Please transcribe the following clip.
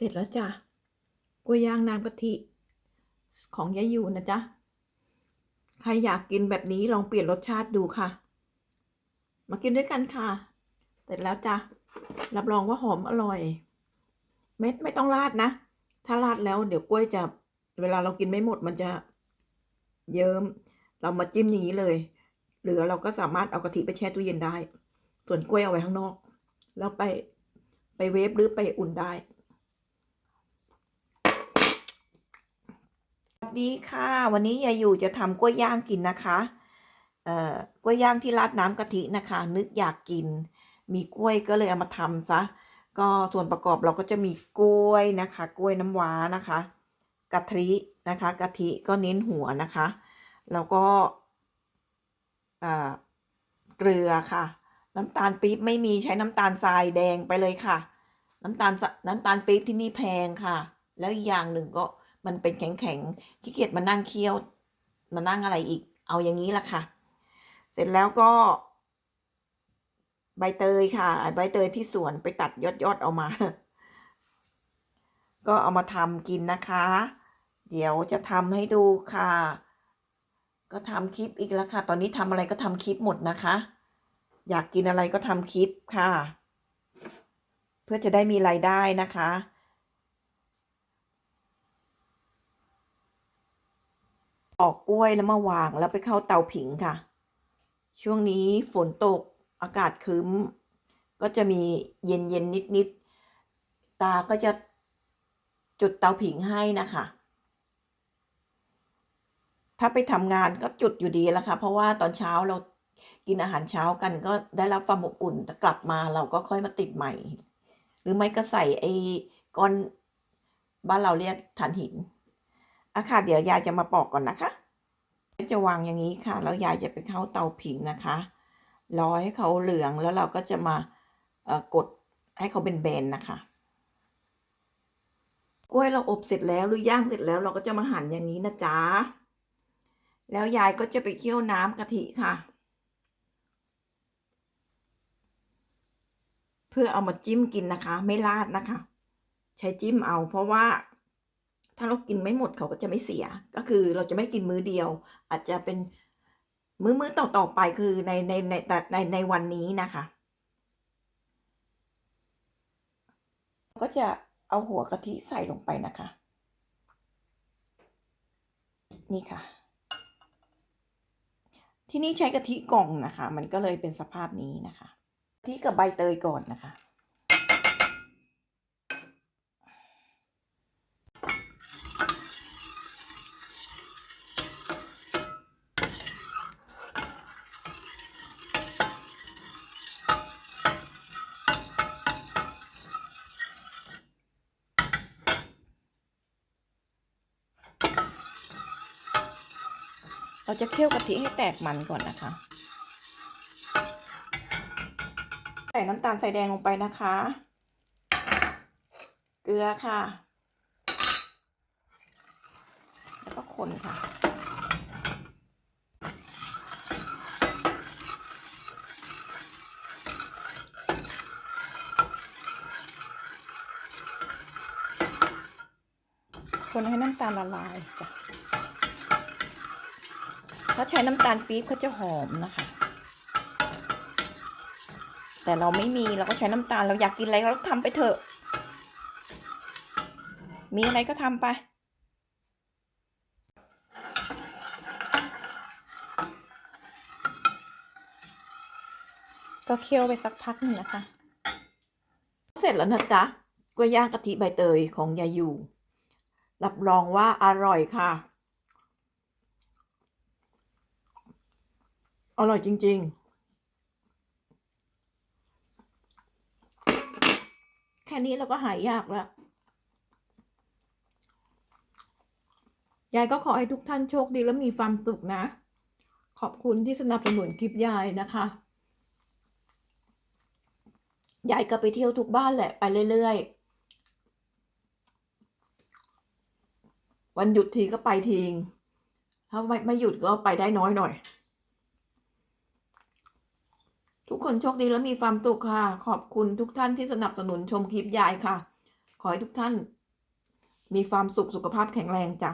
เสร็จแล้วจ้ะกล้วยย่างน้ำกะทิ ของยายอยู่นะจ๊ะ ใครอยากกินแบบนี้ลองเปลี่ยนรสชาติดูค่ะ มากินด้วยกันค่ะ เสร็จแล้วจ้ะ รับรองว่าหอมอร่อย เม็ดไม่ต้องราดนะ ถ้าราดแล้วเดี๋ยวกล้วยจะเวลาเรากินไม่หมดมันจะเยิ้ม เรามาจิ้มอย่างนี้เลยหรือเราก็สามารถเอากะทิไปแช่ตู้เย็นได้ ส่วนกล้วยเอาไว้ข้างนอก แล้วไปไปเวฟหรือไปอุ่นได้ สวัส ดีค่ะ วันนี้ยายอยู่จะทำกล้วยย่างกินนะคะเอ่อกล้วยย่างที่ราดน้ำกะทินะคะ นึกอยากกิน มีกล้วยก็เลยเอามาทำซะก็ส่วนประกอบเราก็จะมีกล้วยนะคะ กล้วยน้ำว้านะคะกะทินะคะกะทิก็เน้นหัวนะคะ แล้วก็อ่าเกลือค่ะ น้ำตาลปี๊บไม่มีใช้น้ำตาลทรายแดงไปเลยค่ะ น้ำตาลน้ำตาลปี๊บที่นี่แพงค่ะ แล้วอีกอย่างหนึ่งก็ มันเป็นแข็งๆขี้เกียจมานั่งเคี่ยวมานั่งอะไรอีก เอาอย่างนี้ละค่ะ เสร็จแล้วก็ ใบเตยค่ะใบเตยที่สวนไปตัดยอดยอดๆเอามา ก็เอามาทำกินนะคะ เดี๋ยวจะทำให้ดูค่ะ ก็ทำคลิปอีกแล้วค่ะ ตอนนี้ทำอะไรก็ทำคลิปหมดนะคะ อยากกินอะไรก็ทำคลิปค่ะ เพื่อจะได้มีรายได้นะคะ ออกกล้วยแล้วมาวางแล้วไปเข้าเตาผิงค่ะ ช่วงนี้ฝนตกอากาศครึ้มก็จะมีเย็นเย็นนิดนิดๆตาก็จะจุดเตาผิงให้นะคะ ถ้าไปทำงานก็จุดอยู่ดีแล้วค่ะ เพราะว่าตอนเช้าเรากินอาหารเช้ากันก็ได้รับความอบอุ่นแต่กลับมาเราก็ค่อยมาติดใหม่ หรือไม่ก็ใส่ไอ้ก้อนบ้านเราเรียกถ่านหิน อะค่ะ เดี๋ยวยายจะมาปอกก่อนนะคะจะวางอย่างนี้ค่ะ แล้วยายจะไปเข้าเตาผิงนะคะรอให้เขาเหลืองแล้วเราก็จะมาเอ่อกดให้เขาเป็นแบนนะคะกล้วยเราอบเสร็จแล้วหรือย่างเสร็จแล้วเราก็จะมาหั่นอย่างนี้นะจ๊ะแล้วยายก็จะไปเคี่ยวน้ำกะทิค่ะ เพื่อเอามาจิ้มกินนะคะ ไม่ราดนะคะ ใช้จิ้มเอาเพราะว่า ถ้าเรากินไม่หมดเขาก็จะไม่เสีย ก็คือเราจะไม่กินมื้อเดียว อาจจะเป็นมื้อมื้อต่อต่อไปคือในในในในในในวันนี้นะคะก็จะเอาหัวกะทิใส่ลงไปนะคะ นี่ค่ะ ที่นี่ใช้กะทิกล่องนะคะ มันก็เลยเป็นสภาพนี้นะคะกะทิกับใบเตยก่อนนะคะ เราจะเคี่ยวกะทิให้แตกมันก่อนนะคะ ใส่น้ำตาลใส่แดงลงไปนะคะ เกลือค่ะ แล้วก็คนค่ะคนให้น้ำตาลละลายจ้ะ ถ้าใช้น้ำตาลปี๊บเขาจะหอมนะคะ แต่เราไม่มีเราก็ใช้น้ำตาลเราอยากกินอะไรเราทำไปเถอะ มีอะไรก็ทำไปก็เคี่ยวไปสักพักหนึ่งนะคะ เสร็จแล้วนะจ๊ะกล้วยย่างกะทิใบเตยของยายอยู่รับรองว่าอร่อยค่ะ อร่อยจริง ๆ แค่นี้เราก็หายยากแล้ว ยายก็ขอให้ทุกท่านโชคดีและมีความสุขนะ ขอบคุณที่สนับสนุนคลิปยายนะคะ ยายก็ไปเที่ยวทุกบ้านแหละไปเรื่อย ๆ วันหยุดทีก็ไปทีงถ้าไม่ไม่หยุดก็ไปได้น้อยหน่อย ทุ กคนโชคดีและมีความสุขค่ะ ขอบคุณทุกท่านที่สนับสนุนชมคลิปยายค่ะ ขอให้ทุกท่าน มีความสุขสุขภาพแข็งแรงจ้ะ